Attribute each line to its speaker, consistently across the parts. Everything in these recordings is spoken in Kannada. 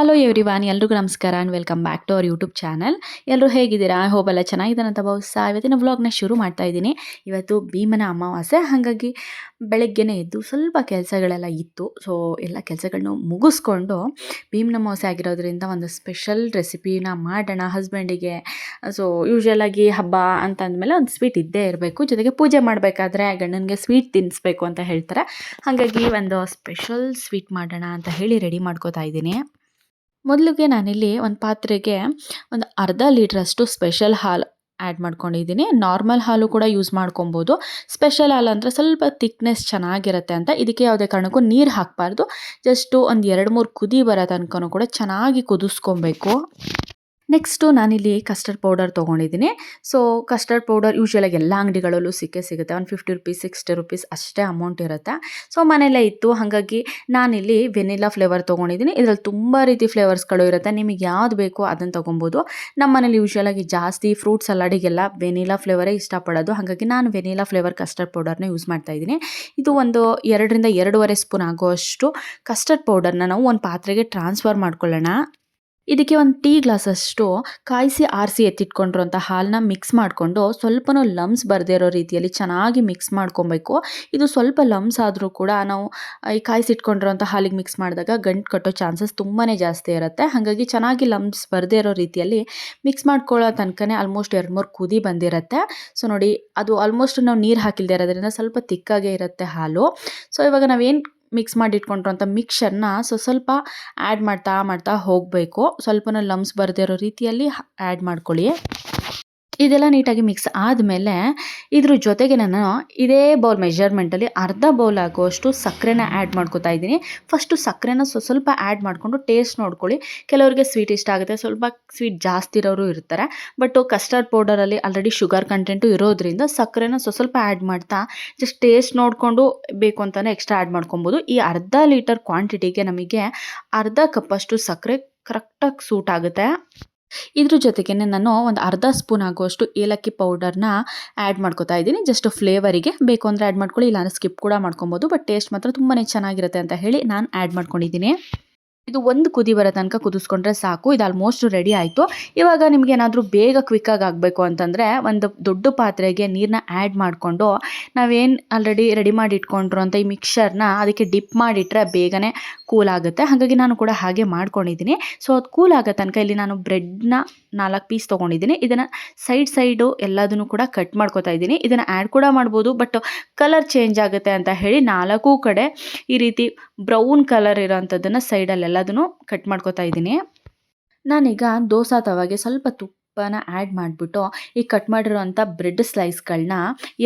Speaker 1: ಹಲೋ ಎವ್ರಿ ವಾನ್ ಎಲ್ರಿಗೂ ನಮಸ್ಕಾರ and welcome back to our YouTube channel ಎಲ್ಲರೂ ಹೇಗಿದ್ದೀರಾ? ಐ ಹೋಪ್ ಎಲ್ಲ ಚೆನ್ನಾಗಿದ್ದಾನಂತ ಭಾವಿಸ್ತಾ ಇವತ್ತಿನ ವ್ಲಾಗ್ನ ಶುರು ಮಾಡ್ತಾ ಇದ್ದೀನಿ. ಇವತ್ತು ಭೀಮನ ಅಮಾವಾಸ್ಯೆ. ಹಾಗಾಗಿ ಬೆಳಗ್ಗೆನೇ ಎದ್ದು ಸ್ವಲ್ಪ ಕೆಲಸಗಳೆಲ್ಲ ಇತ್ತು. ಸೊ ಎಲ್ಲ ಕೆಲಸಗಳನ್ನೂ ಮುಗಿಸ್ಕೊಂಡು ಭೀಮನ ಅಮಾವಾಸ್ಯೆ ಆಗಿರೋದ್ರಿಂದ ಒಂದು ಸ್ಪೆಷಲ್ ರೆಸಿಪಿನ ಮಾಡೋಣ ಹಸ್ಬೆಂಡಿಗೆ ಸೊ ಯೂಶ್ವಲಾಗಿ ಹಬ್ಬ ಅಂತ ಅಂದಮೇಲೆ ಒಂದು ಸ್ವೀಟ್ ಇದ್ದೇ ಇರಬೇಕು. ಜೊತೆಗೆ ಪೂಜೆ ಮಾಡಬೇಕಾದ್ರೆ ಗಂಡನಿಗೆ ಸ್ವೀಟ್ ತಿನ್ನಿಸ್ಬೇಕು ಅಂತ ಹೇಳ್ತಾರೆ. ಹಾಗಾಗಿ ಒಂದು ಸ್ಪೆಷಲ್ ಸ್ವೀಟ್ ಮಾಡೋಣ ಅಂತ ಹೇಳಿ ರೆಡಿ ಮಾಡ್ಕೋತಾ ಇದ್ದೀನಿ. ಮೊದಲಿಗೆ ನಾನಿಲ್ಲಿ ಒಂದು ಪಾತ್ರೆಗೆ ಒಂದು ಅರ್ಧ ಲೀಟ್ರಷ್ಟು ಸ್ಪೆಷಲ್ ಹಾಲು ಆ್ಯಡ್ ಮಾಡ್ಕೊಂಡಿದ್ದೀನಿ. ನಾರ್ಮಲ್ ಹಾಲು ಕೂಡ ಯೂಸ್ ಮಾಡ್ಕೊಬೋದು. ಸ್ಪೆಷಲ್ ಹಾಲು ಅಂದರೆ ಸ್ವಲ್ಪ ತಿಕ್ನೆಸ್ ಚೆನ್ನಾಗಿರುತ್ತೆ ಅಂತ ಇದಕ್ಕೆ ಯಾವುದೇ ಕಾರಣಕ್ಕೂ ನೀರು ಹಾಕಬಾರ್ದು. ಜಸ್ಟು ಒಂದು ಎರಡು ಮೂರು ಕುದಿ ಬರೋ ತನಕನೂ ಕೂಡ ಚೆನ್ನಾಗಿ ಕುದಿಸ್ಕೊಬೇಕು. ನೆಕ್ಸ್ಟು ನಾನಿಲ್ಲಿ ಕಸ್ಟರ್ಡ್ ಪೌಡರ್ ತೊಗೊಂಡಿದ್ದೀನಿ. ಸೊ ಕಸ್ಟರ್ಡ್ ಪೌಡರ್ ಯೂಶ್ವಲಾಗಿ ಎಲ್ಲ ಅಂಗಡಿಗಳಲ್ಲೂ ಸಿಕ್ಕೇ ಸಿಗುತ್ತೆ. ಒಂದು ಫಿಫ್ಟಿ ರುಪೀಸ್ ಸಿಕ್ಸ್ಟಿ ರುಪೀಸ್ ಅಷ್ಟೇ ಅಮೌಂಟ್ ಇರುತ್ತೆ. ಸೊ ಮನೆಯಲ್ಲೇ ಇತ್ತು. ಹಾಗಾಗಿ ನಾನಿಲ್ಲಿ ವೆನಿಲಾ ಫ್ಲೇವರ್ ತೊಗೊಂಡಿದ್ದೀನಿ. ಇದರಲ್ಲಿ ತುಂಬ ರೀತಿ ಫ್ಲೇವರ್ಸ್ಗಳು ಇರುತ್ತೆ. ನಿಮಗೆ ಯಾವ್ದು ಬೇಕೋ ಅದನ್ನು ತೊಗೊಬೋದು. ನಮ್ಮ ಮನೇಲಿ ಯೂಶ್ವಲಾಗಿ ಜಾಸ್ತಿ ಫ್ರೂಟ್ ಸಲಾಡಿಗೆಲ್ಲ ವೆನಿಲಾ ಫ್ಲೇವರೇ ಇಷ್ಟಪಡೋದು. ಹಾಗಾಗಿ ನಾನು ವೆನಿಲಾ ಫ್ಲೇವರ್ ಕಸ್ಟರ್ಡ್ ಪೌಡರ್ನ ಯೂಸ್ ಮಾಡ್ತಾ ಇದ್ದೀನಿ. ಇದು ಒಂದು ಎರಡರಿಂದ ಎರಡೂವರೆ ಸ್ಪೂನ್ ಆಗುವಷ್ಟು ಕಸ್ಟರ್ಡ್ ಪೌಡರ್ನ ನಾವು ಒಂದು ಪಾತ್ರೆಗೆ ಟ್ರಾನ್ಸ್ಫರ್ ಮಾಡ್ಕೊಳ್ಳೋಣ. ಇದಕ್ಕೆ ಒಂದು ಟೀ ಗ್ಲಾಸಷ್ಟು ಕಾಯಿಸಿ ಆರಿಸಿ ಎತ್ತಿಟ್ಕೊಂಡಿರೋಂಥ ಹಾಲನ್ನ ಮಿಕ್ಸ್ ಮಾಡಿಕೊಂಡು ಸ್ವಲ್ಪನೂ ಲಮ್ಸ್ ಬರದೇ ಇರೋ ರೀತಿಯಲ್ಲಿ ಚೆನ್ನಾಗಿ ಮಿಕ್ಸ್ ಮಾಡ್ಕೊಬೇಕು. ಇದು ಸ್ವಲ್ಪ ಲಮ್ಸ್ ಆದರೂ ಕೂಡ ನಾವು, ಈ ಕಾಯಿಸಿಟ್ಕೊಂಡಿರೋಂಥ ಹಾಲಿಗೆ ಮಿಕ್ಸ್ ಮಾಡಿದಾಗ ಗಂಟು ಕಟ್ಟೋ ಚಾನ್ಸಸ್ ತುಂಬಾ ಜಾಸ್ತಿ ಇರುತ್ತೆ. ಹಾಗಾಗಿ ಚೆನ್ನಾಗಿ ಲಮ್ಸ್ ಬರದೇ ಇರೋ ರೀತಿಯಲ್ಲಿ ಮಿಕ್ಸ್ ಮಾಡ್ಕೊಳ್ಳೋ ತನಕನೇ ಆಲ್ಮೋಸ್ಟ್ ಎರಡು ಮೂರು ಕುದಿ ಬಂದಿರುತ್ತೆ. ಸೊ ನೋಡಿ, ಅದು ಆಲ್ಮೋಸ್ಟ್ ನಾವು ನೀರು ಹಾಕಿಲ್ದೇ ಇರೋದ್ರಿಂದ ಸ್ವಲ್ಪ ತಿಕ್ಕಾಗೇ ಇರುತ್ತೆ ಹಾಲು. ಸೊ ಇವಾಗ ನಾವೇನು ಮಿಕ್ಸ್ ಮಾಡಿ ಇಟ್ಕೊಂಡಿರೋಂಥ ಮಿಕ್ಸರ್ನ ಸೊ ಸ್ವಲ್ಪ ಆ್ಯಡ್ ಮಾಡ್ತಾ ಮಾಡ್ತಾ ಹೋಗಬೇಕು. ಸ್ವಲ್ಪನೂ ಲಮ್ಸ್ ಬರದೇ ಇರೋ ರೀತಿಯಲ್ಲಿ ಆ್ಯಡ್ ಮಾಡ್ಕೊಳ್ಳಿ. ಇದೆಲ್ಲ ನೀಟಾಗಿ ಮಿಕ್ಸ್ ಆದಮೇಲೆ ಇದ್ರ ಜೊತೆಗೆ ನಾನು ಇದೇ ಬೌಲ್ ಮೆಜರ್ಮೆಂಟಲ್ಲಿ ಅರ್ಧ ಬೌಲ್ ಆಗುವಷ್ಟು ಸಕ್ಕರೆನ ಆ್ಯಡ್ ಮಾಡ್ಕೋತಾ ಇದ್ದೀನಿ. ಫಸ್ಟು ಸಕ್ಕರೆನ ಸ್ವ ಸ್ವಲ್ಪ ಆ್ಯಡ್ ಮಾಡಿಕೊಂಡು ಟೇಸ್ಟ್ ನೋಡ್ಕೊಳ್ಳಿ. ಕೆಲವರಿಗೆ ಸ್ವೀಟ್ ಇಷ್ಟ ಆಗುತ್ತೆ, ಸ್ವಲ್ಪ ಸ್ವೀಟ್ ಜಾಸ್ತಿ ಇರೋರು ಇರ್ತಾರೆ. ಬಟ್ ಕಸ್ಟರ್ಡ್ ಪೌಡರಲ್ಲಿ ಆಲ್ರೆಡಿ ಶುಗರ್ ಕಂಟೆಂಟು ಇರೋದ್ರಿಂದ ಸಕ್ಕರೆನ ಸ್ವ ಸ್ವಲ್ಪ ಆ್ಯಡ್ ಮಾಡ್ತಾ ಜಸ್ಟ್ ಟೇಸ್ಟ್ ನೋಡಿಕೊಂಡು ಬೇಕು ಅಂತಲೇ ಎಕ್ಸ್ಟ್ರಾ ಆ್ಯಡ್ ಮಾಡ್ಕೊಬೋದು. ಈ ಅರ್ಧ ಲೀಟರ್ ಕ್ವಾಂಟಿಟಿಗೆ ನಮಗೆ ಅರ್ಧ ಕಪ್ಪಷ್ಟು ಸಕ್ಕರೆ ಕರೆಕ್ಟಾಗಿ ಸೂಟ್ ಆಗುತ್ತೆ. ಇದ್ರ ಜೊತೆಗೆ ನಾನು ಒಂದು ಅರ್ಧ ಸ್ಪೂನ್ ಆಗುವಷ್ಟು ಏಲಕ್ಕಿ ಪೌಡರ್ನ ಆ್ಯಡ್ ಮಾಡ್ಕೋತಾ ಇದ್ದೀನಿ. ಜಸ್ಟ್ ಫ್ಲೇವರಿಗೆ ಬೇಕು ಅಂದರೆ ಆ್ಯಡ್ ಮಾಡ್ಕೊಳ್ಳಿ, ಇಲ್ಲಾಂದರೆ ಸ್ಕಿಪ್ ಕೂಡ ಮಾಡ್ಕೊಬೋದು ಬಟ್ ಟೇಸ್ಟ್ ಮಾತ್ರ ತುಂಬಾ ಚೆನ್ನಾಗಿರುತ್ತೆ ಅಂತ ಹೇಳಿ ನಾನು ಆ್ಯಡ್ ಮಾಡ್ಕೊಂಡಿದ್ದೀನಿ. ಇದು ಒಂದು ಕುದಿ ಬರೋ ತನಕ ಕುದಿಸ್ಕೊಂಡ್ರೆ ಸಾಕು, ಇದು ಆಲ್ಮೋಸ್ಟ್ ರೆಡಿ ಆಯಿತು. ಇವಾಗ ನಿಮ್ಗೆ ಏನಾದರೂ ಬೇಗ ಕ್ವಿಕ್ಕಾಗಿ ಆಗಬೇಕು ಅಂತಂದರೆ ಒಂದು ದೊಡ್ಡ ಪಾತ್ರೆಗೆ ನೀರನ್ನ ಆ್ಯಡ್ ಮಾಡಿಕೊಂಡು ನಾವೇನು ಆಲ್ರೆಡಿ ರೆಡಿ ಮಾಡಿ ಇಟ್ಕೊಂಡ್ರು ಅಂತ ಈ ಮಿಕ್ಸರ್ನ ಅದಕ್ಕೆ ಡಿಪ್ ಮಾಡಿಟ್ರೆ ಬೇಗನೆ ಕೂಲ್ ಆಗುತ್ತೆ. ಹಾಗಾಗಿ ನಾನು ಕೂಡ ಹಾಗೆ ಮಾಡ್ಕೊಂಡಿದ್ದೀನಿ ಸೊ ಅದು ಕೂಲ್ ಆಗೋ ತನಕ ಇಲ್ಲಿ ನಾನು ಬ್ರೆಡ್ನ ನಾಲ್ಕು ಪೀಸ್ ತೊಗೊಂಡಿದ್ದೀನಿ ಇದನ್ನು ಸೈಡ್ ಸೈಡು ಎಲ್ಲದನ್ನು ಕೂಡ ಕಟ್ ಮಾಡ್ಕೊತಾ ಇದ್ದೀನಿ ಇದನ್ನು ಆ್ಯಡ್ ಕೂಡ ಮಾಡ್ಬೋದು ಬಟ್ ಕಲರ್ ಚೇಂಜ್ ಆಗುತ್ತೆ ಅಂತ ಹೇಳಿ ನಾಲ್ಕು ಕಡೆ ಈ ರೀತಿ ಬ್ರೌನ್ ಕಲರ್ ಇರೋಂಥದ್ದನ್ನು ಸೈಡಲ್ಲೆಲ್ಲದನ್ನು ಕಟ್ ಮಾಡ್ಕೊತಾ ಇದ್ದೀನಿ. ನಾನೀಗ ದೋಸೆ ತವಾಗೆ ಸ್ವಲ್ಪ ತುಪ್ಪನ ಆ್ಯಡ್ ಮಾಡಿಬಿಟ್ಟು ಈ ಕಟ್ ಮಾಡಿರೋಂಥ ಬ್ರೆಡ್ ಸ್ಲೈಸ್ಗಳನ್ನ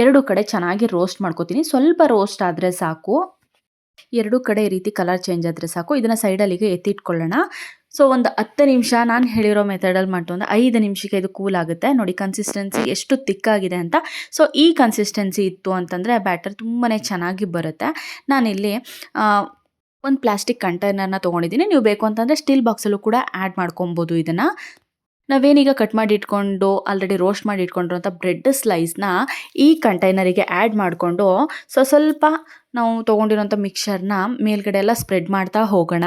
Speaker 1: ಎರಡು ಕಡೆ ಚೆನ್ನಾಗಿ ರೋಸ್ಟ್ ಮಾಡ್ಕೋತೀನಿ. ಸ್ವಲ್ಪ ರೋಸ್ಟ್ ಆದರೆ ಸಾಕು. ಎರಡು ಕಡೆ ಈ ರೀತಿ ಕಲರ್ ಚೇಂಜ್ ಆದರೆ ಸಾಕು. ಇದನ್ನು ಸೈಡಲ್ಲಿಗೆ ಎತ್ತಿಟ್ಕೊಳ್ಳೋಣ. ಸೊ ಒಂದು ಹತ್ತು ನಿಮಿಷ ನಾನು ಹೇಳಿರೋ ಮೆಥಡಲ್ಲಿ ಮಾಡ್ತು ಅಂದರೆ ಐದು ನಿಮಿಷಕ್ಕೆ ಇದು ಕೂಲ್ ಆಗುತ್ತೆ. ನೋಡಿ ಕನ್ಸಿಸ್ಟೆನ್ಸಿ ಎಷ್ಟು ತಿಕ್ಕಾಗಿದೆ ಅಂತ. ಸೊ ಈ ಕನ್ಸಿಸ್ಟೆನ್ಸಿ ಇತ್ತು ಅಂತಂದರೆ ಬ್ಯಾಟರ್ ತುಂಬಾ ಚೆನ್ನಾಗಿ ಬರುತ್ತೆ. ನಾನಿಲ್ಲಿ ಒಂದು ಪ್ಲಾಸ್ಟಿಕ್ ಕಂಟೈನರ್ನ ತೊಗೊಂಡಿದ್ದೀನಿ. ನೀವು ಬೇಕು ಅಂತಂದರೆ ಸ್ಟೀಲ್ ಬಾಕ್ಸಲ್ಲೂ ಕೂಡ ಆ್ಯಡ್ ಮಾಡ್ಕೊಬೋದು ಇದನ್ನು. ನಾವೇನೀಗ ಕಟ್ ಮಾಡಿ ಇಟ್ಕೊಂಡು ಆಲ್ರೆಡಿ ರೋಸ್ಟ್ ಮಾಡಿ ಇಟ್ಕೊಂಡಿರೋಂಥ ಬ್ರೆಡ್ ಸ್ಲೈಸ್ನ ಈ ಕಂಟೈನರಿಗೆ ಆ್ಯಡ್ ಮಾಡಿಕೊಂಡು ಸ್ವಸ್ವಲ್ಪ ಸ್ವಲ್ಪ ನಾವು ತೊಗೊಂಡಿರೋಂಥ ಮಿಕ್ಸರ್ನ ಮೇಲ್ಗಡೆ ಎಲ್ಲ ಸ್ಪ್ರೆಡ್ ಮಾಡ್ತಾ ಹೋಗೋಣ.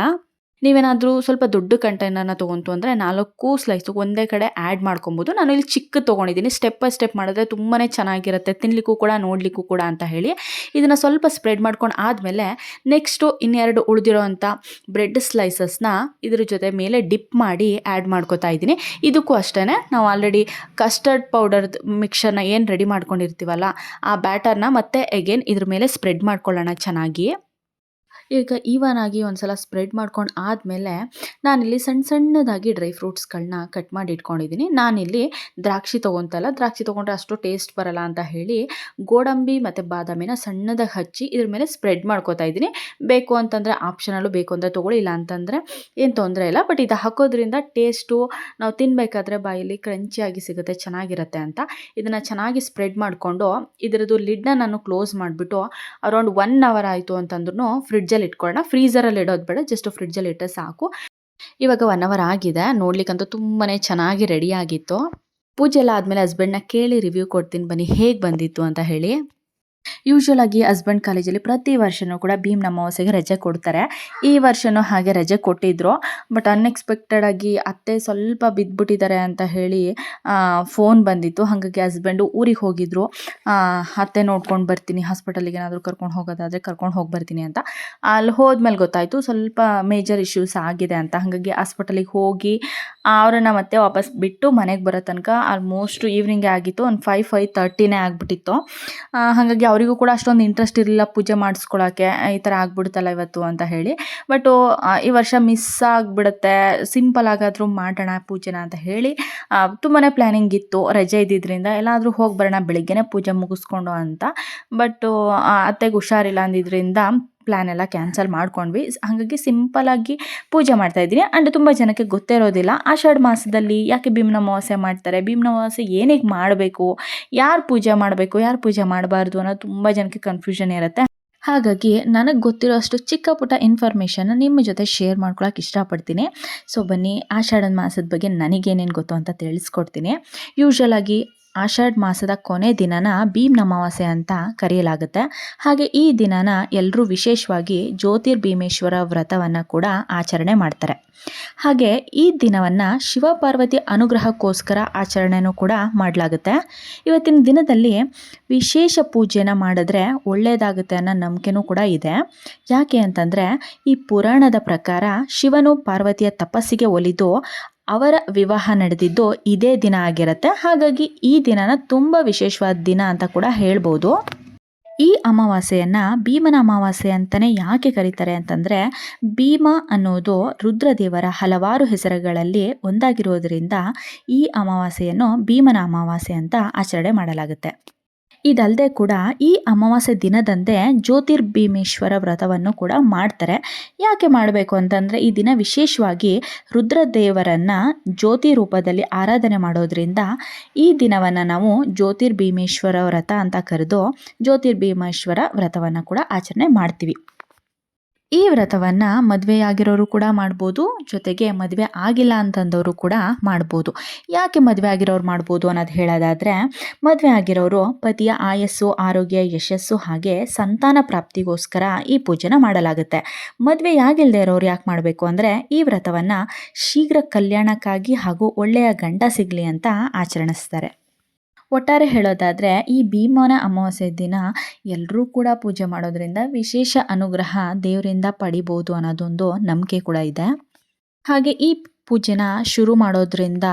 Speaker 1: ನೀವೇನಾದರೂ ಸ್ವಲ್ಪ ದೊಡ್ಡ ಕಂಟೈನರ್ನ ತೊಗೊಂತು ಅಂದರೆ ನಾಲ್ಕು ಸ್ಲೈಸು ಒಂದೇ ಕಡೆ ಆ್ಯಡ್ ಮಾಡ್ಕೊಬೋದು. ನಾನು ಇಲ್ಲಿ ಚಿಕ್ಕ ತೊಗೊಂಡಿದ್ದೀನಿ. ಸ್ಟೆಪ್ ಬೈ ಸ್ಟೆಪ್ ಮಾಡಿದ್ರೆ ತುಂಬಾ ಚೆನ್ನಾಗಿರುತ್ತೆ. ತಿನ್ನಲಿಕ್ಕೂ ಕೂಡ, ನೋಡಲಿಕ್ಕೂ ಕೂಡ ಅಂತ ಹೇಳಿ. ಇದನ್ನು ಸ್ವಲ್ಪ ಸ್ಪ್ರೆಡ್ ಮಾಡ್ಕೊಂಡು ಆದಮೇಲೆ ನೆಕ್ಸ್ಟು ಇನ್ನೆರಡು ಉಳಿದಿರೋವಂಥ ಬ್ರೆಡ್ ಸ್ಲೈಸಸ್ನ ಇದ್ರ ಜೊತೆ ಮೇಲೆ ಡಿಪ್ ಮಾಡಿ ಆ್ಯಡ್ ಮಾಡ್ಕೋತಾ ಇದ್ದೀನಿ. ಇದಕ್ಕೂ ಅಷ್ಟೇ ನಾವು ಆಲ್ರೆಡಿ ಕಸ್ಟರ್ಡ್ ಪೌಡರ್ ಮಿಕ್ಸರ್ನ ಏನು ರೆಡಿ ಮಾಡ್ಕೊಂಡಿರ್ತೀವಲ್ಲ, ಆ ಬ್ಯಾಟರ್ನ ಮತ್ತೆ ಎಗೇನ್ ಇದ್ರ ಮೇಲೆ ಸ್ಪ್ರೆಡ್ ಮಾಡ್ಕೊಳ್ಳೋಣ ಚೆನ್ನಾಗಿ ಈಗ ಈವನ್ ಆಗಿ ಒಂದು ಸಲ ಸ್ಪ್ರೆಡ್ ಮಾಡ್ಕೊಂಡು ಆದಮೇಲೆ ನಾನಿಲ್ಲಿ ಸಣ್ಣ ಸಣ್ಣದಾಗಿ ಡ್ರೈ ಫ್ರೂಟ್ಸ್ಗಳನ್ನ ಕಟ್ ಮಾಡಿ ಇಟ್ಕೊಂಡಿದ್ದೀನಿ ನಾನಿಲ್ಲಿ ದ್ರಾಕ್ಷಿ ತೊಗೊತಲ್ಲ, ದ್ರಾಕ್ಷಿ ತೊಗೊಂಡ್ರೆ ಅಷ್ಟು ಟೇಸ್ಟ್ ಬರಲ್ಲ ಅಂತ ಹೇಳಿ ಗೋಡಂಬಿ ಮತ್ತು ಬಾದಾಮಿನ ಸಣ್ಣದಾಗಿ ಹಚ್ಚಿ ಇದ್ರ ಮೇಲೆ ಸ್ಪ್ರೆಡ್ ಮಾಡ್ಕೋತಾ ಇದ್ದೀನಿ. ಬೇಕು ಅಂತಂದರೆ ಆಪ್ಷನಲ್ಲೂ ಬೇಕು ಅಂದರೆ ತೊಗೊಳ್ಳಿ, ಇಲ್ಲ ಅಂತಂದರೆ ಏನು ತೊಂದರೆ ಇಲ್ಲ. ಬಟ್ ಇದು ಹಾಕೋದ್ರಿಂದ ಟೇಸ್ಟು ನಾವು ತಿನ್ನಬೇಕಾದ್ರೆ ಬಾಯಲ್ಲಿ ಕ್ರಂಚಿಯಾಗಿ ಸಿಗುತ್ತೆ, ಚೆನ್ನಾಗಿರುತ್ತೆ ಅಂತ. ಇದನ್ನು ಚೆನ್ನಾಗಿ ಸ್ಪ್ರೆಡ್ ಮಾಡಿಕೊಂಡು ಇದರದ್ದು ಲಿಡ್ನ ನಾನು ಕ್ಲೋಸ್ ಮಾಡಿಬಿಟ್ಟು ಅರೌಂಡ್ ಒನ್ ಅವರ್ ಆಯಿತು ಅಂತಂದ್ರೂ ಫ್ರಿಡ್ಜಲ್ಲಿ ಫ್ರಿಜ್ಜಲ್ಲಿ ಇಟ್ಕೊಳ್ಳೋಣ ಫ್ರೀಸರಲ್ಲಿ ಇಡೋದು ಬೇಡ ಜಸ್ಟ್ ಫ್ರಿಡ್ಜಲ್ಲಿ ಇಟ್ಟರೆ ಸಾಕು. ಇವಾಗ ಒನ್ ಅವರ್ ಆಗಿದೆ, ನೋಡ್ಲಿಕ್ಕಂತೂ ತುಂಬಾ ಚೆನ್ನಾಗಿ ರೆಡಿ ಆಗಿತ್ತು. ಪೂಜೆ ಎಲ್ಲ ಆದಮೇಲೆ ಹಸ್ಬೆಂಡ್ನ ಕೇಳಿ ರಿವ್ಯೂ ಕೊಡ್ತೀನಿ ಬನ್ನಿ, ಹೇಗೆ ಬಂದಿತ್ತು ಅಂತ ಹೇಳಿ. ಯೂಶ್ವಲ್ ಆಗಿ ಹಸ್ಬೆಂಡ್ ಕಾಲೇಜಲ್ಲಿ ಪ್ರತಿ ವರ್ಷನೂ ಕೂಡ ಭೀಮ್ ಅಮಾವಾಸ್ಯೆಗೆ ರಜೆ ಕೊಡ್ತಾರೆ. ಈ ವರ್ಷನೂ ಹಾಗೆ ರಜೆ ಕೊಟ್ಟಿದ್ರು. ಬಟ್ ಅನ್ಎಕ್ಸ್ಪೆಕ್ಟೆಡ್ ಆಗಿ ಅತ್ತೆ ಸ್ವಲ್ಪ ಬಿದ್ದುಬಿಟ್ಟಿದ್ದಾರೆ ಅಂತ ಹೇಳಿ ಫೋನ್ ಬಂದಿತ್ತು. ಹಾಗಾಗಿ ಹಸ್ಬೆಂಡು ಊರಿಗೆ ಹೋಗಿದ್ರು. ಅತ್ತೆ ನೋಡ್ಕೊಂಡು ಬರ್ತೀನಿ ಹಾಸ್ಪಿಟಲಿಗೆ ಏನಾದರೂ ಕರ್ಕೊಂಡು ಹೋಗೋದಾದರೆ ಕರ್ಕೊಂಡು ಹೋಗಿ ಬರ್ತೀನಿ ಅಂತ. ಅಲ್ಲಿ ಹೋದ್ಮೇಲೆ ಗೊತ್ತಾಯಿತು, ಸ್ವಲ್ಪ ಮೇಜರ್ ಇಶ್ಯೂಸ್ ಆಗಿದೆ ಅಂತ. ಹಾಗಾಗಿ ಹಾಸ್ಪಿಟಲಿಗೆ ಹೋಗಿ ಅವರನ್ನು ಮತ್ತೆ ವಾಪಸ್ ಬಿಟ್ಟು ಮನೆಗೆ ಬರೋ ತನಕ ಆಲ್ಮೋಸ್ಟ್ ಈವ್ನಿಂಗೇ ಆಗಿತ್ತು. ಒಂದು ಫೈವ್ ಫೈವ್ ತರ್ಟಿನೇ ಆಗಿಬಿಟ್ಟಿತ್ತು. ಹಾಗಾಗಿ ಅವರಿಗೂ ಕೂಡ ಅಷ್ಟೊಂದು ಇಂಟ್ರೆಸ್ಟ್ ಇರಲಿಲ್ಲ ಪೂಜೆ ಮಾಡಿಸ್ಕೊಳ್ಳೋಕ್ಕೆ ಈ ಥರ ಆಗ್ಬಿಡುತ್ತಲ್ಲ ಇವತ್ತು ಅಂತ ಹೇಳಿ. ಬಟ್ ಈ ವರ್ಷ ಮಿಸ್ ಆಗಿಬಿಡುತ್ತೆ. ಸಿಂಪಲ್ ಆಗಾದರೂ ಮಾಡೋಣ ಪೂಜೆನ ಅಂತ ಹೇಳಿ ತುಂಬಾ ಪ್ಲ್ಯಾನಿಂಗ್ ಇತ್ತು. ರಜೆ ಇದ್ದಿದ್ದರಿಂದ ಎಲ್ಲಾದರೂ ಹೋಗಿ ಬರೋಣ, ಬೆಳಿಗ್ಗೆನೇ ಪೂಜೆ ಮುಗಿಸ್ಕೊಂಡು ಅಂತ. ಬಟ್ಟು ಅತ್ತೆಗೆ ಹುಷಾರಿಲ್ಲ ಅಂದಿದ್ದರಿಂದ ಪ್ಲ್ಯಾನ್ ಎಲ್ಲ ಕ್ಯಾನ್ಸಲ್ ಮಾಡ್ಕೊಂಡ್ವಿ. ಹಾಗಾಗಿ ಸಿಂಪಲಾಗಿ ಪೂಜೆ ಮಾಡ್ತಾ ಇದ್ದೀನಿ. ಆ್ಯಂಡ್ ತುಂಬ ಜನಕ್ಕೆ ಗೊತ್ತೇ ಇರೋದಿಲ್ಲ. ಆಷಾಢ ಮಾಸದಲ್ಲಿ ಯಾಕೆ ಭೀಮ್ನ ಅಮಾವಾಸ್ಯೆ ಮಾಡ್ತಾರೆ? ಭೀಮ್ನ ಅಮಾವಾಸ್ಯೆ ಏನಕ್ಕೆ ಮಾಡಬೇಕು? ಯಾರು ಪೂಜೆ ಮಾಡಬೇಕು? ಯಾರು ಪೂಜೆ ಮಾಡಬಾರ್ದು ಅನ್ನೋದು ತುಂಬ ಜನಕ್ಕೆ ಕನ್ಫ್ಯೂಷನ್ ಇರುತ್ತೆ. ಹಾಗಾಗಿ ನನಗೆ ಗೊತ್ತಿರೋ ಅಷ್ಟು ಚಿಕ್ಕ ಪುಟ್ಟ ಇನ್ಫಾರ್ಮೇಷನ್ನ ನಿಮ್ಮ ಜೊತೆ ಶೇರ್ ಮಾಡ್ಕೊಳಕ್ಕೆ ಇಷ್ಟಪಡ್ತೀನಿ. ಸೊ ಬನ್ನಿ ಆಷಾಢದ ಮಾಸದ ಬಗ್ಗೆ ನನಗೇನೇನು ಗೊತ್ತು ಅಂತ ತಿಳಿಸ್ಕೊಡ್ತೀನಿ. ಯೂಶ್ವಲ್ ಆಗಿ ಆಷಾಢ ಮಾಸದ ಕೊನೆ ದಿನನ ಭೀಮ್ ಅಮಾವಾಸ್ಯೆ ಅಂತ ಕರೆಯಲಾಗುತ್ತೆ. ಹಾಗೆ ಈ ದಿನನ ಎಲ್ಲರೂ ವಿಶೇಷವಾಗಿ ಜ್ಯೋತಿರ್ಭೀಮೇಶ್ವರ ವ್ರತವನ್ನು ಕೂಡ ಆಚರಣೆ ಮಾಡ್ತಾರೆ. ಹಾಗೆ ಈ ದಿನವನ್ನು ಶಿವಪಾರ್ವತಿ ಅನುಗ್ರಹಕ್ಕೋಸ್ಕರ ಆಚರಣೆಯೂ ಕೂಡ ಮಾಡಲಾಗುತ್ತೆ. ಇವತ್ತಿನ ದಿನದಲ್ಲಿ ವಿಶೇಷ ಪೂಜೆನ ಮಾಡಿದ್ರೆ ಒಳ್ಳೆಯದಾಗುತ್ತೆ ಅನ್ನೋ ನಂಬಿಕೆನೂ ಕೂಡ ಇದೆ. ಯಾಕೆ ಅಂತಂದರೆ ಈ ಪುರಾಣದ ಪ್ರಕಾರ ಶಿವನು ಪಾರ್ವತಿಯ ತಪಸ್ಸಿಗೆ ಒಲಿದು ಅವರ ವಿವಾಹ ನಡೆದಿದ್ದು ಇದೇ ದಿನ ಆಗಿರುತ್ತೆ. ಹಾಗಾಗಿ ಈ ದಿನನ ತುಂಬ ವಿಶೇಷವಾದ ದಿನ ಅಂತ ಕೂಡ ಹೇಳ್ಬೋದು. ಈ ಅಮಾವಾಸ್ಯೆಯನ್ನು ಭೀಮನ ಅಮಾವಾಸ್ಯೆ ಅಂತಲೇ ಯಾಕೆ ಕರೀತಾರೆ ಅಂತಂದರೆ ಭೀಮ ಅನ್ನೋದು ರುದ್ರದೇವರ ಹಲವಾರು ಹೆಸರುಗಳಲ್ಲಿ ಒಂದಾಗಿರೋದರಿಂದ ಈ ಅಮಾವಾಸ್ಯೆಯನ್ನು ಭೀಮನ ಅಮಾವಾಸ್ಯೆ ಅಂತ ಆಚರಣೆ ಮಾಡಲಾಗುತ್ತೆ. ಇದಲ್ಲದೆ ಕೂಡ ಈ ಅಮಾವಾಸ್ಯೆ ದಿನದಂದೇ ಜ್ಯೋತಿರ್ಭೀಮೇಶ್ವರ ವ್ರತವನ್ನು ಕೂಡ ಮಾಡ್ತಾರೆ. ಯಾಕೆ ಮಾಡಬೇಕು ಅಂತಂದರೆ ಈ ದಿನ ವಿಶೇಷವಾಗಿ ರುದ್ರದೇವರನ್ನು ಜ್ಯೋತಿ ರೂಪದಲ್ಲಿ ಆರಾಧನೆ ಮಾಡೋದ್ರಿಂದ ಈ ದಿನವನ್ನು ನಾವು ಜ್ಯೋತಿರ್ಭೀಮೇಶ್ವರ ವ್ರತ ಅಂತ ಕರೆದು ಜ್ಯೋತಿರ್ಭೀಮೇಶ್ವರ ವ್ರತವನ್ನು ಕೂಡ ಆಚರಣೆ ಮಾಡ್ತೀವಿ. ಈ ವ್ರತವನ್ನು ಮದುವೆಯಾಗಿರೋರು ಕೂಡ ಮಾಡ್ಬೋದು, ಜೊತೆಗೆ ಮದುವೆ ಆಗಿಲ್ಲ ಅಂತಂದವರು ಕೂಡ ಮಾಡ್ಬೋದು. ಯಾಕೆ ಮದುವೆ ಆಗಿರೋರು ಮಾಡ್ಬೋದು ಅನ್ನೋದು ಹೇಳೋದಾದರೆ, ಮದುವೆ ಆಗಿರೋರು ಪತಿಯ ಆಯಸ್ಸು, ಆರೋಗ್ಯ, ಯಶಸ್ಸು ಹಾಗೆ ಸಂತಾನ ಪ್ರಾಪ್ತಿಗೋಸ್ಕರ ಈ ಪೂಜೆನ ಮಾಡಲಾಗುತ್ತೆ. ಮದುವೆಯಾಗಿಲ್ಲದೆ ಇರೋರು ಯಾಕೆ ಮಾಡಬೇಕು ಅಂದರೆ, ಈ ವ್ರತವನ್ನು ಶೀಘ್ರ ಕಲ್ಯಾಣಕ್ಕಾಗಿ ಹಾಗೂ ಒಳ್ಳೆಯ ಗಂಡ ಸಿಗಲಿ ಅಂತ ಆಚರಿಸ್ತಾರೆ ಒಟ್ಟಾರೆ ಹೇಳೋದಾದರೆ, ಈ ಭೀಮನ ಅಮಾವಾಸ್ಯೆ ದಿನ ಎಲ್ಲರೂ ಕೂಡ ಪೂಜೆ ಮಾಡೋದ್ರಿಂದ ವಿಶೇಷ ಅನುಗ್ರಹ ದೇವರಿಂದ ಪಡಿಬೋದು ಅನ್ನೋದೊಂದು ನಂಬಿಕೆ ಕೂಡ ಇದೆ. ಹಾಗೆ ಈ ಪೂಜೆನ ಶುರು ಮಾಡೋದ್ರಿಂದ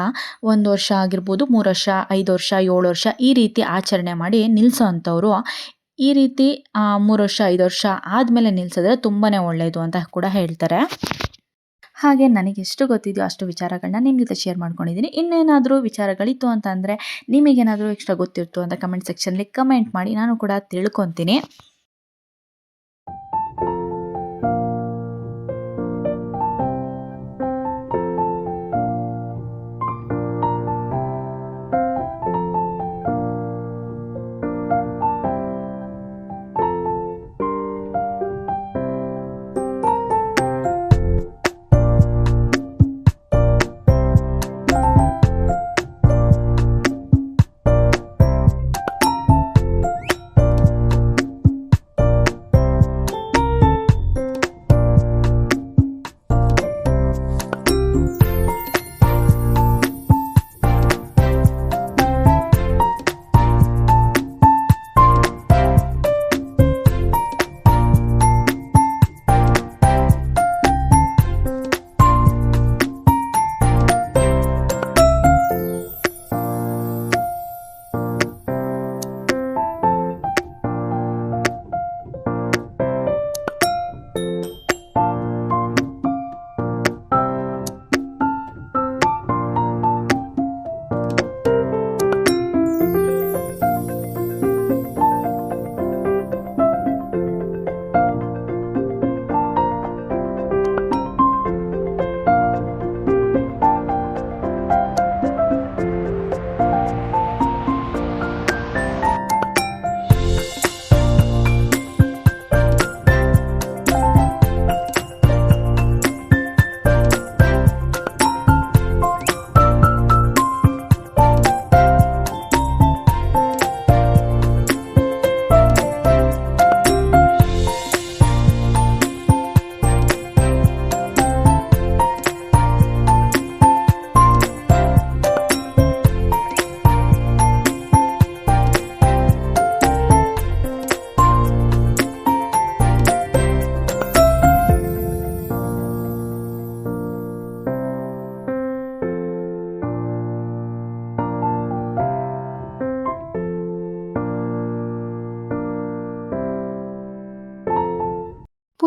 Speaker 1: ಒಂದು ವರ್ಷ ಆಗಿರ್ಬೋದು, ಮೂರು ವರ್ಷ, ಐದು ವರ್ಷ, ಏಳು ವರ್ಷ ಈ ರೀತಿ ಆಚರಣೆ ಮಾಡಿ ನಿಲ್ಲಿಸೋ ಅಂಥವ್ರು ಈ ರೀತಿ ಮೂರು ವರ್ಷ, ಐದು ವರ್ಷ ಆದಮೇಲೆ ನಿಲ್ಲಿಸಿದ್ರೆ ತುಂಬಾ ಒಳ್ಳೆಯದು ಅಂತ ಕೂಡ ಹೇಳ್ತಾರೆ. ಹಾಗೆ ನನಗೆ ಎಷ್ಟು ಗೊತ್ತಿದೆಯೋ ಅಷ್ಟು ವಿಚಾರಗಳನ್ನ ನಿಮ್ಮ ಜೊತೆ ಶೇರ್ ಮಾಡ್ಕೊಂಡಿದ್ದೀನಿ ಇನ್ನೇನಾದರೂ ವಿಚಾರಗಳಿತ್ತು ಅಂತ ಅಂದರೆ ನಿಮಗೇನಾದರೂ ಎಕ್ಸ್ಟ್ರಾ ಗೊತ್ತಿತ್ತು ಅಂತ ಕಮೆಂಟ್ ಸೆಕ್ಷನ್ಲಿ ಕಮೆಂಟ್ ಮಾಡಿ ನಾನು ಕೂಡ ತಿಳ್ಕೊತೀನಿ.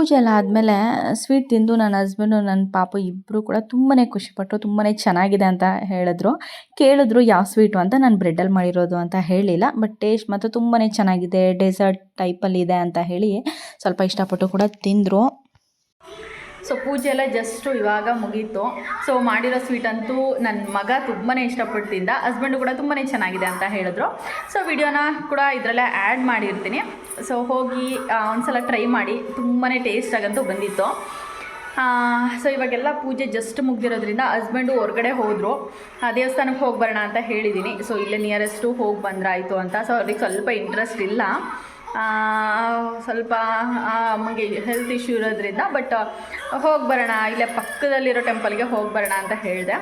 Speaker 1: ಪೂಜೆ ಎಲ್ಲ ಆದಮೇಲೆ ಸ್ವೀಟ್ ತಿಂದು ನನ್ನ ಹಸ್ಬೆಂಡು ನನ್ನ ಪಾಪ ಇಬ್ಬರು ಕೂಡ ತುಂಬಾ ಖುಷಿಪಟ್ಟರು ತುಂಬಾ ಚೆನ್ನಾಗಿದೆ ಅಂತ ಹೇಳಿದ್ರು. ಕೇಳಿದ್ರು ಯಾವ ಸ್ವೀಟು ಅಂತ ನಾನು ಬ್ರೆಡ್ಡಲ್ಲಿ ಮಾಡಿರೋದು ಅಂತ ಹೇಳಿಲ್ಲ ಬಟ್ ಟೇಸ್ಟ್ ಮಾತ್ರ ತುಂಬಾ ಚೆನ್ನಾಗಿದೆ ಡೆಸರ್ಟ್ ಟೈಪಲ್ಲಿ ಇದೆ ಅಂತ ಹೇಳಿ ಸ್ವಲ್ಪ ಇಷ್ಟಪಟ್ಟು ಕೂಡ ತಿಂದರು. ಸೊ ಪೂಜೆ ಎಲ್ಲ ಜಸ್ಟು ಇವಾಗ ಮುಗೀತು. ಸೊ ಮಾಡಿರೋ ಸ್ವೀಟ್ ಅಂತೂ ನನ್ನ ಮಗ ತುಂಬಾ ಇಷ್ಟಪಟ್ಟು ತಿಂದ ಹಸ್ಬೆಂಡು ಕೂಡ ತುಂಬಾ ಚೆನ್ನಾಗಿದೆ ಅಂತ ಹೇಳಿದ್ರು. ಸೊ ವಿಡಿಯೋನ ಕೂಡ ಇದರಲ್ಲೇ ಆ್ಯಡ್ ಮಾಡಿರ್ತೀನಿ. ಸೊ ಹೋಗಿ ಒಂದು ಒಂದ್ಸಲ ಟ್ರೈ ಮಾಡಿ. ತುಂಬಾ ಟೇಸ್ಟಾಗಂತೂ ಬಂದಿತ್ತು. ಸೊ ಇವಾಗೆಲ್ಲ ಪೂಜೆ ಜಸ್ಟ್ ಮುಗ್ದಿರೋದ್ರಿಂದ ಹಸ್ಬೆಂಡು ಹೊರಗಡೆ ಹೋದರು. ದೇವಸ್ಥಾನಕ್ಕೆ ಹೋಗಿ ಬರೋಣ ಅಂತ ಹೇಳಿದ್ದೀನಿ ಸೊ ಇಲ್ಲೇ ನಿಯರೆಸ್ಟು ಹೋಗಿ ಬಂದ್ರಾಯಿತು ಅಂತ. ಸೊ ಅವ್ರಿಗೆ ಸ್ವಲ್ಪ ಇಂಟ್ರೆಸ್ಟ್ ಇಲ್ಲ. ಸ್ವಲ್ಪ ಅಮ್ಮಗೆ ಹೆಲ್ತ್ ಇಶ್ಯೂ ಇರೋದ್ರಿಂದ ಬಟ್ ಹೋಗಿ ಬರೋಣ, ಇಲ್ಲೇ ಪಕ್ಕದಲ್ಲಿರೋ ಟೆಂಪಲ್ಗೆ ಹೋಗಿ ಬರೋಣ ಅಂತ ಹೇಳಿದೆ.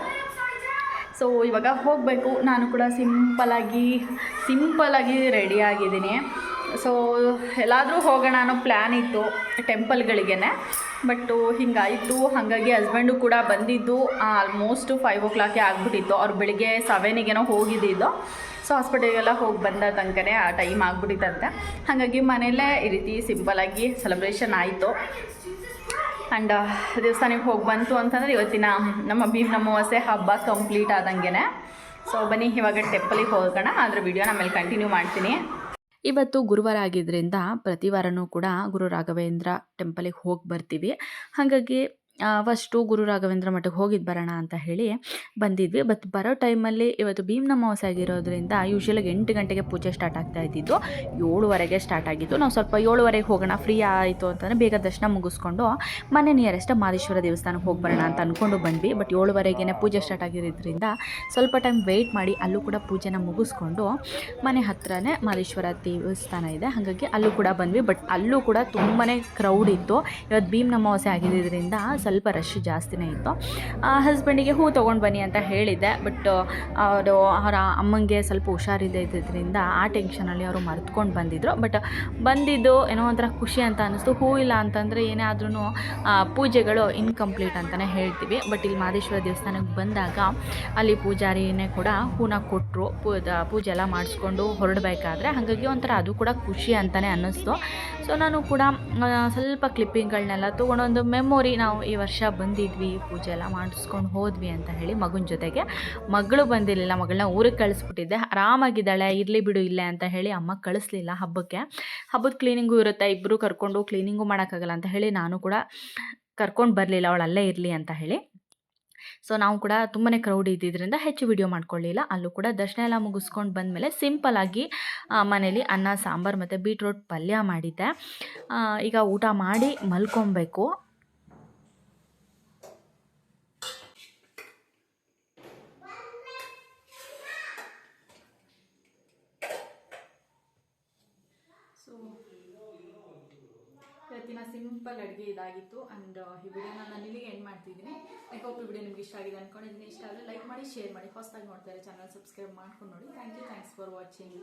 Speaker 1: ಸೊ ಇವಾಗ ಹೋಗಬೇಕು. ನಾನು ಕೂಡ ಸಿಂಪಲಾಗಿ ಸಿಂಪಲಾಗಿ ರೆಡಿ ಆಗಿದ್ದೀನಿ. ಸೊ ಎಲ್ಲಾದರೂ ಹೋಗೋಣ ಅನ್ನೋ ಪ್ಲ್ಯಾನ್ ಇತ್ತು ಟೆಂಪಲ್ಗಳಿಗೇ ಬಟ್ಟು ಹಿಂಗಾಯಿತು. ಹಾಗಾಗಿ ಹಸ್ಬೆಂಡು ಕೂಡ ಬಂದಿದ್ದು ಆಲ್ಮೋಸ್ಟು ಫೈವ್ ಓ ಕ್ಲಾಕೇ ಆಗಿಬಿಟ್ಟಿತ್ತು. ಅವ್ರು ಬೆಳಿಗ್ಗೆ ಸೆವೆನಿಗೇನೋ ಹೋಗಿದ್ದಿದ್ದು. ಸೊ ಹಾಸ್ಪಿಟಲ್ಗೆಲ್ಲ ಹೋಗಿ ಬಂದ ತನಕನೇ ಆ ಟೈಮ್ ಆಗಿಬಿಟ್ಟಿತ್ತಂತೆ ಹಾಗಾಗಿ ಮನೆಯಲ್ಲೇ ಈ ರೀತಿ ಸಿಂಪಲಾಗಿ ಸೆಲೆಬ್ರೇಷನ್ ಆಯಿತು. ಆ್ಯಂಡ್ ದೇವಸ್ಥಾನಕ್ಕೆ ಹೋಗಿ ಬಂತು ಅಂತಂದರೆ ಇವತ್ತಿನ ನಮ್ಮ ಭೀಮ್ ಅಮಾವಾಸ್ಯೆ ಹಬ್ಬ ಕಂಪ್ಲೀಟ್ ಆದಂಗೆ ಸೊ ಬನ್ನಿ, ಇವಾಗ ಟೆಂಪಲಿಗೆ ಹೋಗೋಣ. ಅದ್ರ ವಿಡಿಯೋ ನಮ್ಮಲ್ಲಿ ಕಂಟಿನ್ಯೂ ಮಾಡ್ತೀನಿ. ಇವತ್ತು ಗುರುವಾರ ಆಗಿದ್ದರಿಂದ ಪ್ರತಿ ವಾರನೂ ಕೂಡ ಗುರು ರಾಘವೇಂದ್ರ ಟೆಂಪಲಿಗೆ ಹೋಗಿ ಬರ್ತೀವಿ. ಹಾಗಾಗಿ ಫಸ್ಟು ಗುರು ರಾಘವೇಂದ್ರ ಮಠಕ್ಕೆ ಹೋಗಿದ್ದು ಬರೋಣ ಅಂತ ಹೇಳಿ ಬಂದಿದ್ವಿ. ಬಟ್ ಬರೋ ಟೈಮಲ್ಲಿ ಇವತ್ತು ಭೀಮ್ನ ಅಮಾವಾಸ್ಯೆ ಆಗಿರೋದ್ರಿಂದ ಯೂಶ್ವಲಾಗಿ ಎಂಟು ಗಂಟೆಗೆ ಪೂಜೆ ಸ್ಟಾರ್ಟ್ ಆಗ್ತಾ ಇದ್ದಿದ್ದು. ಏಳುವರೆಗೆ ಸ್ಟಾರ್ಟ್ ಆಗಿತ್ತು ನಾವು ಸ್ವಲ್ಪ ಏಳುವರೆಗೆ ಹೋಗೋಣ ಫ್ರೀ ಆಯಿತು ಅಂತಂದರೆ ಬೇಗ ದರ್ಶನ ಮುಗಿಸ್ಕೊಂಡು ಮನೆ ನಿಯರೆಸ್ಟ್ ಮಾದೇಶ್ವರ ದೇವಸ್ಥಾನಕ್ಕೆ ಹೋಗಿ ಬರೋಣ ಅಂತ ಅಂದ್ಕೊಂಡು ಬಂದ್ವಿ. ಬಟ್ ಏಳುವರೆಗೆ ಪೂಜೆ ಸ್ಟಾರ್ಟ್ ಆಗಿರೋದ್ರಿಂದ ಸ್ವಲ್ಪ ಟೈಮ್ ವೆಯ್ಟ್ ಮಾಡಿ ಅಲ್ಲೂ ಕೂಡ ಪೂಜೆನ ಮುಗಿಸ್ಕೊಂಡು ಮನೆ ಹತ್ರನೇ ಮಾದೇಶ್ವರ ದೇವಸ್ಥಾನ ಇದೆ. ಹಾಗಾಗಿ ಅಲ್ಲೂ ಕೂಡ ಬಂದ್ವಿ. ಬಟ್ ಅಲ್ಲೂ ಕೂಡ ತುಂಬಾ ಕ್ರೌಡ್ ಇತ್ತು. ಇವತ್ತು ಭೀಮ್ ಅಮಾವಾಸ್ಯೆ ಆಗಿದ್ದರಿಂದ ಸ್ವಲ್ಪ ರಶ್ ಜಾಸ್ತಿನೇ ಇತ್ತು. ಹಸ್ಬೆಂಡಿಗೆ ಹೂ ತೊಗೊಂಡು ಬನ್ನಿ ಅಂತ ಹೇಳಿದ್ದೆ ಬಟ್ ಅವರು ಅವರ ಅಮ್ಮಂಗೆ ಸ್ವಲ್ಪ ಹುಷಾರಿಲ್ಲದೆ ಇದ್ದಿದ್ದರಿಂದ ಆ ಟೆನ್ಷನಲ್ಲಿ ಅವರು ಮರ್ತ್ಕೊಂಡು ಬಂದಿದ್ದರು ಬಟ್ ಬಂದಿದ್ದು ಏನೋ ಒಂಥರ ಖುಷಿ ಅಂತ ಅನ್ನಿಸ್ತು ಹೂ ಇಲ್ಲ ಅಂತಂದರೆ ಏನೇ ಆದ್ರೂ ಪೂಜೆಗಳು ಇನ್ಕಂಪ್ಲೀಟ್ ಅಂತಲೇ ಹೇಳ್ತೀವಿ. ಬಟ್ ಇಲ್ಲಿ ಮಾದೇಶ್ವರ ದೇವಸ್ಥಾನಕ್ಕೆ ಬಂದಾಗ ಅಲ್ಲಿ ಪೂಜಾರಿನೇ ಕೂಡ ಹೂನ ಕೊಟ್ಟರು ಪೂಜೆ ಎಲ್ಲ ಮಾಡಿಸ್ಕೊಂಡು ಹೊರಡಬೇಕಾದ್ರೆ ಹಾಗಾಗಿ ಒಂಥರ ಅದು ಕೂಡ ಖುಷಿ ಅಂತಲೇ ಅನ್ನಿಸ್ತು ಸೊ ನಾನು ಕೂಡ ಸ್ವಲ್ಪ ಕ್ಲಿಪ್ಪಿಂಗ್ಗಳನ್ನೆಲ್ಲ ತೊಗೊಂಡೊಂದು ಮೆಮೊರಿ ನಾವು ವರ್ಷ ಬಂದಿದ್ವಿ, ಪೂಜೆ ಎಲ್ಲ ಮಾಡಿಸ್ಕೊಂಡು ಹೋದ್ವಿ ಅಂತ ಹೇಳಿ ಮಗನ ಜೊತೆಗೆ. ಮಗಳು ಬಂದಿರಲಿಲ್ಲ ಮಗಳನ್ನ ಊರಿಗೆ ಕಳಿಸ್ಬಿಟ್ಟಿದ್ದೆ. ಆರಾಮಾಗಿದ್ದಾಳೆ, ಇರಲಿ ಬಿಡು ಇಲ್ಲೇ ಅಂತ ಹೇಳಿ ಅಮ್ಮ ಕಳಿಸ್ಲಿಲ್ಲ ಹಬ್ಬಕ್ಕೆ. ಹಬ್ಬದ ಕ್ಲೀನಿಂಗು ಇರುತ್ತೆ ಇಬ್ಬರು ಕರ್ಕೊಂಡು ಕ್ಲೀನಿಂಗು ಮಾಡೋಕ್ಕಾಗಲ್ಲ ಅಂತ ಹೇಳಿ ನಾನು ಕೂಡ ಕರ್ಕೊಂಡು ಬರಲಿಲ್ಲ, ಅವಳು ಅಲ್ಲೇ ಇರಲಿ ಅಂತ ಹೇಳಿ. ಸೊ ನಾವು ಕೂಡ ತುಂಬಾ ಕ್ರೌಡ್ ಇದ್ದಿದ್ದರಿಂದ ಹೆಚ್ಚು ವಿಡಿಯೋ ಮಾಡ್ಕೊಳ್ಳಿಲ್ಲ. ಅಲ್ಲೂ ಕೂಡ ದರ್ಶನ ಎಲ್ಲ ಮುಗಿಸ್ಕೊಂಡು ಬಂದಮೇಲೆ ಆಗಿ ಮನೇಲಿ ಅನ್ನ, ಸಾಂಬಾರು ಮತ್ತು ಬೀಟ್ರೋಟ್ ಪಲ್ಯ ಮಾಡಿದ್ದೆ. ಈಗ ಊಟ ಮಾಡಿ ಮಲ್ಕೊಬೇಕು. ಸಿಂಪಲ್ ಅಡುಗೆ ಇದಾಗಿತ್ತು ಆ್ಯಂಡ್ ಈ ವಿಡಿಯೋ ನಾನು ಇಲ್ಲಿಗೆ ಎಂಡ್ ಮಾಡ್ತಿದ್ದೀನಿ. ಐ ಹೋಪ್ ಈ ವಿಡಿಯೋ ನಿಮ್ಗೆ ಇಷ್ಟ ಆಗಿದೆ ಅನ್ಕೊಂಡಿದ್ದೀನಿ ಇಷ್ಟ ಆದರೆ ಲೈಕ್ ಮಾಡಿ ಶೇರ್ ಮಾಡಿ. ಹೊಸದಾಗಿ ನೋಡ್ತಾರೆ ಚಾನಲ್ ಸಬ್ಸ್ಕ್ರೈಬ್ ಮಾಡ್ಕೊಂಡು ನೋಡಿ. Thank you thanks for watching